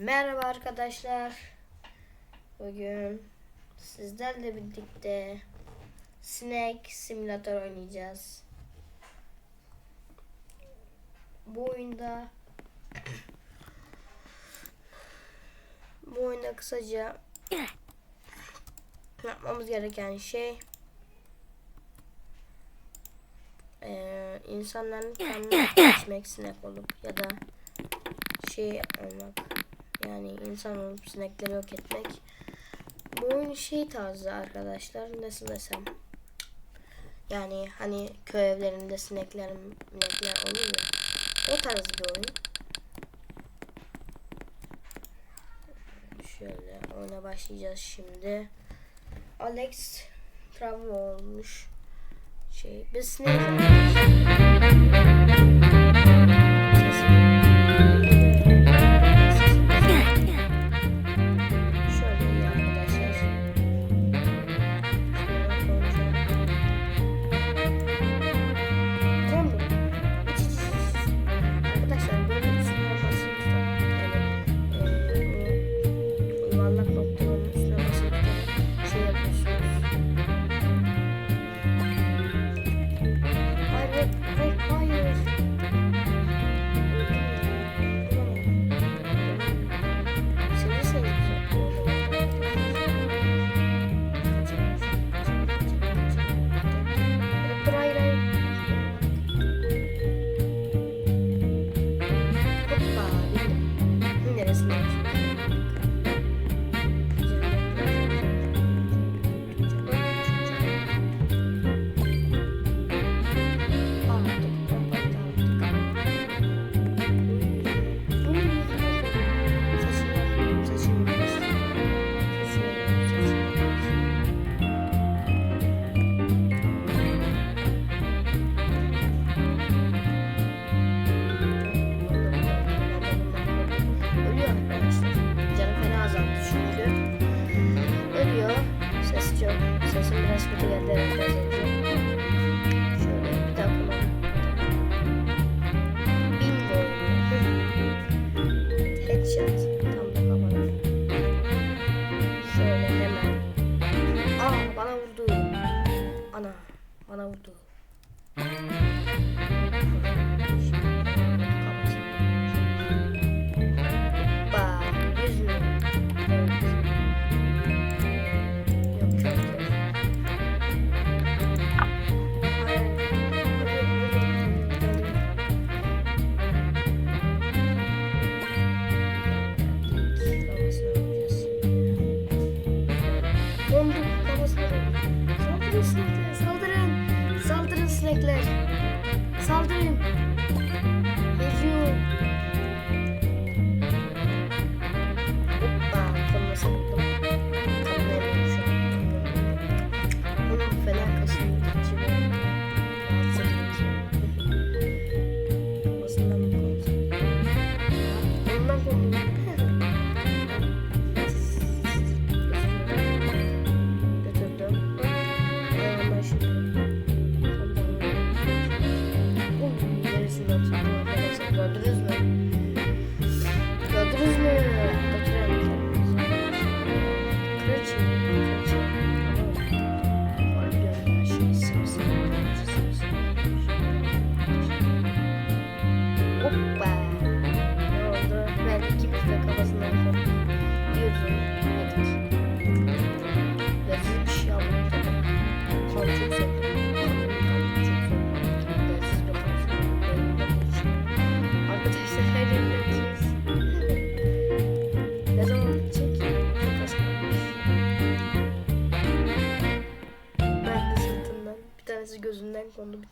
Merhaba arkadaşlar. Bugün sizlerle birlikte Snake Simulator oynayacağız. Bu oyunda bu oyunda kısaca yapmamız gereken şey eee insanların kendini geçmek sinek olup ya da şey olmak yani insan olup sinekleri yok etmek. Bu oyun şey tarzı arkadaşlar nasıl desem. Yani hani köy evlerinde sinekler minekler oluyor ya. O tarz bir oyun. Şöyle oyuna başlayacağız şimdi. Alex travma olmuş. Şey biz sinek çok. Sesim biraz kötü geldi.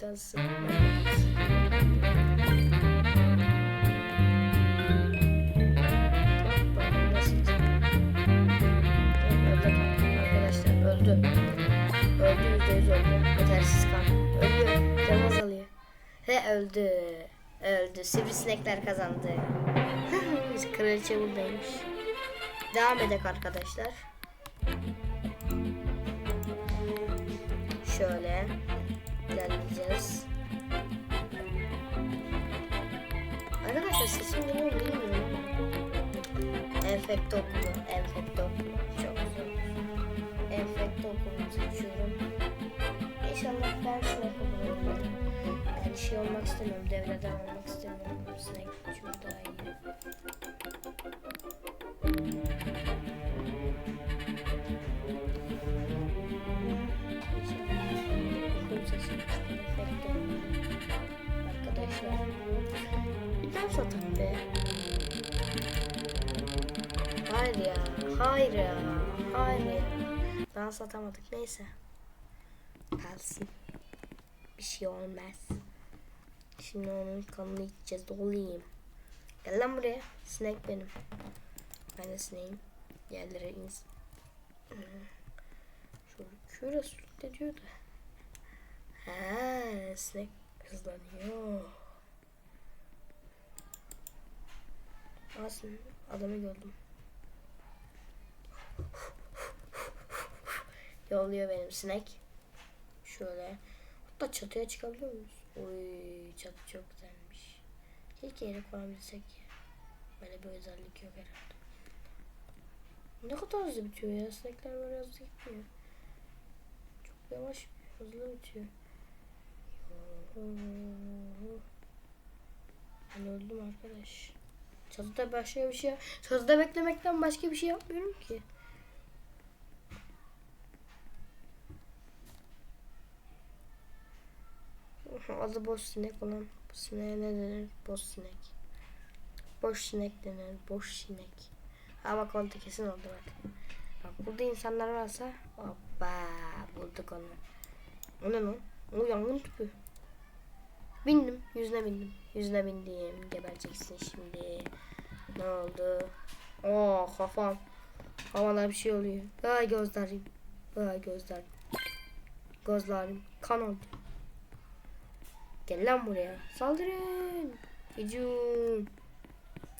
Öldü arkadaşlar öldü. Öldü yüzde yüz öldü. Yetersiz kan. Ölüyor. Can azalıyor. Ve öldü. Öldü. Sivrisinekler kazandı. Kraliçe buradaymış. Devam edek arkadaşlar. Şöyle ilerleyeceğiz. Arkadaşlar sesim geliyor bilmiyorum. Enfekte okulu. Enfekte okulu. Çok zor. Enfekte okulunu seçiyorum. İnşallah ben sinek okulu Yani şey olmak istemiyorum. Devreden olmak istemiyorum. Sinek çok daha iyi. Bir daha satalım be. Hayır ya. Hayır ya. Hayır ya. Daha satamadık. Neyse. Kalsın. Bir şey olmaz. Şimdi onun kanını içeceğiz. Dolayım. Gel lan buraya. Sinek benim. Ben de sineğim. Yerlere ins. Hmm. Ne diyor da. Ha, sinek hızlanıyor. Aslında adamı gördüm. Yolluyor benim sinek. Şöyle. Hatta çatıya çıkabiliyor muyuz? Oy çatı çok güzelmiş. Keşke yere koyabilsek ya. Böyle bir özellik yok herhalde. Ne kadar hızlı bitiyor ya. Sinekler böyle hızlı gitmiyor. Çok yavaş hızlı bitiyor. Ben öldüm arkadaş. Çatıda başka bir şey Çatıda beklemekten başka bir şey yapmıyorum ki. Adı boş sinek olan bu sineğe ne denir? Boş sinek. Boş sinek denir. Boş sinek. Ha bak orada kesin oldu bak. Bak burada insanlar varsa hoppa bulduk onu. O ne lan? O yangın tüpü. Bindim. Yüzüne bindim. Yüzüne bindim. Gebereceksin şimdi. Ne oldu? Oo kafam. Havada bir şey oluyor. Ay gözlerim. Ay gözlerim. Gözlerim kan oldu. Gel lan buraya. Saldırın. Hücum.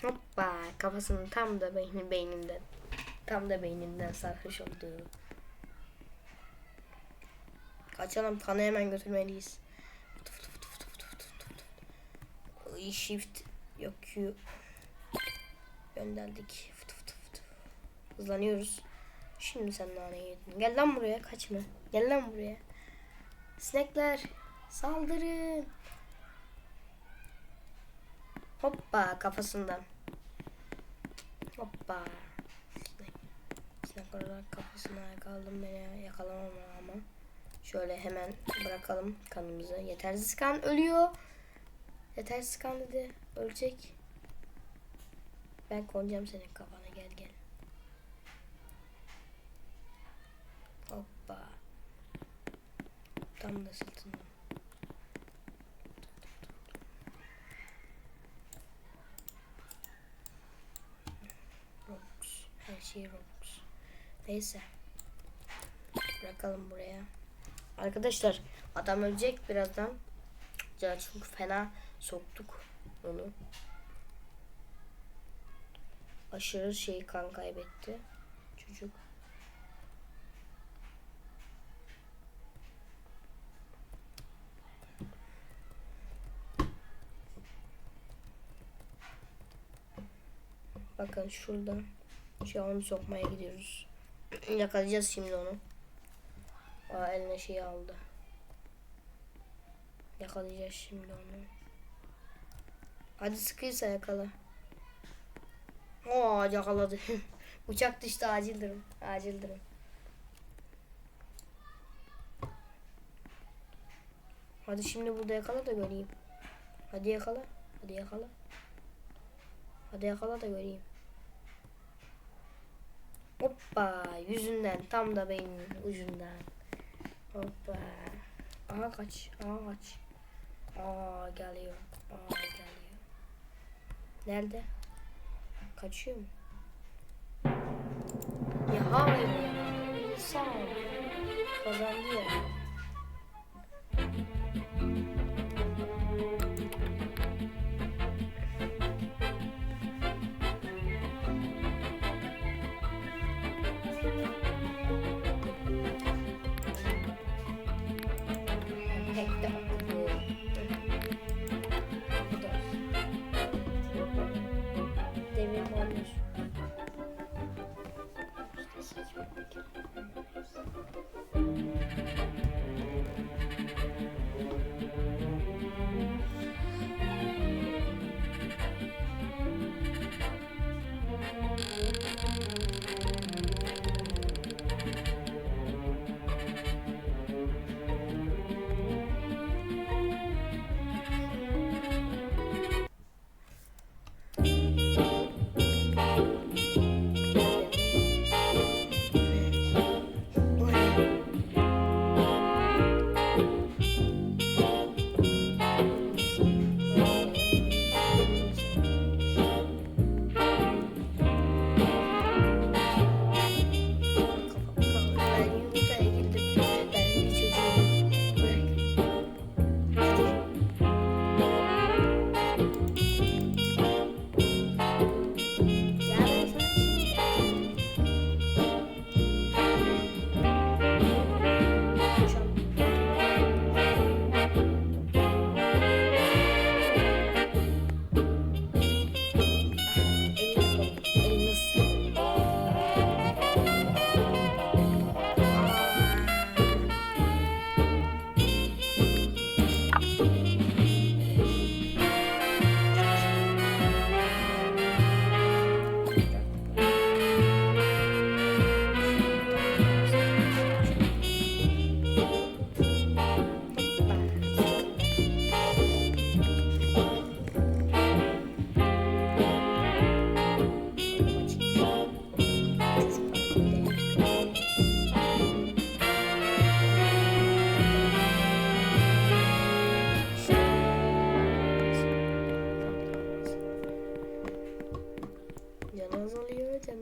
Hoppa. Kafasının tam da beyni beyninden. Tam da beyninden sarhoş oldu. Kaçalım. Kanı hemen götürmeliyiz. Shift yok Q. Gönderdik. Fıt fıt fıt. Hızlanıyoruz. Şimdi sen nane yedin. Gel lan buraya kaçma. Gel lan buraya. Sinekler saldırın. Hoppa kafasından. Hoppa. Sinek olarak kafasına yakaladım beni yakalamam ama. Şöyle hemen bırakalım kanımızı. Yetersiz kan ölüyor. Yetersiz kan dedi. Ölecek. Ben konacağım senin kafana gel gel. Hoppa. Tam da sırtından. Robux. Her şey Robux. Neyse. Bırakalım buraya. Arkadaşlar adam ölecek birazdan. Ya çünkü fena soktuk onu. Aşırı şey kan kaybetti çocuk. Bakın şurada. Şu an sokmaya gidiyoruz. Yakalayacağız şimdi onu. Aa eline şey aldı. Yakalayacağız şimdi onu. Hadi sıkıysa yakala. Oo yakaladı. Uçak düştü acil durum. Acil durum. Hadi şimdi burada yakala da göreyim. Hadi yakala. Hadi yakala. Hadi yakala da göreyim. Hoppa yüzünden tam da beynin ucundan. Hoppa. Aha kaç. Aha kaç. Aa geliyor. Aa geliyor. Nerede? Kaçıyor mu? Ya hayır ya. İnsan. Kazandı ya.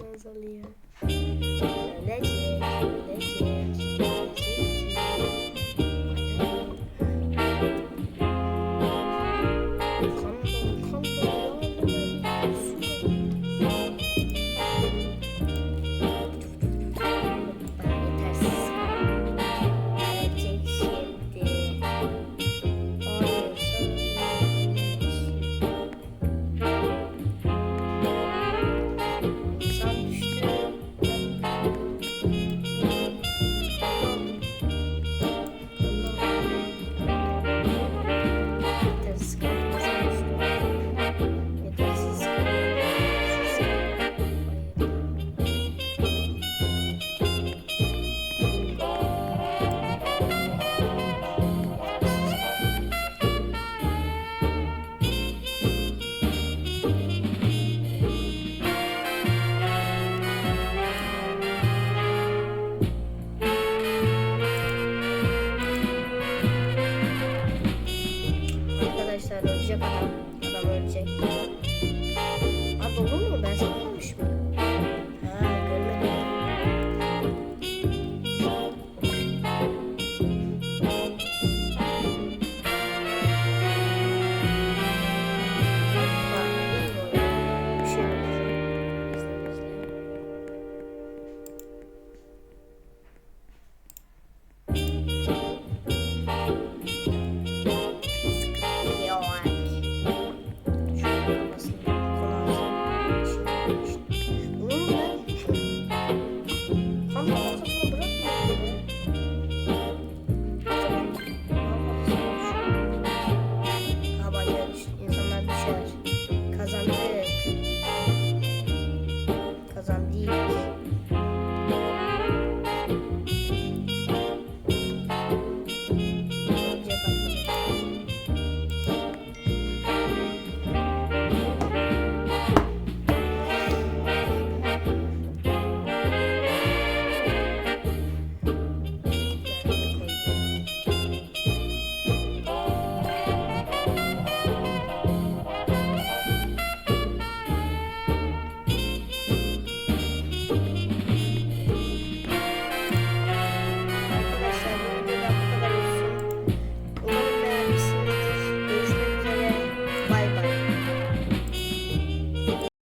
Can azalıyor. Ölecek, ölecek.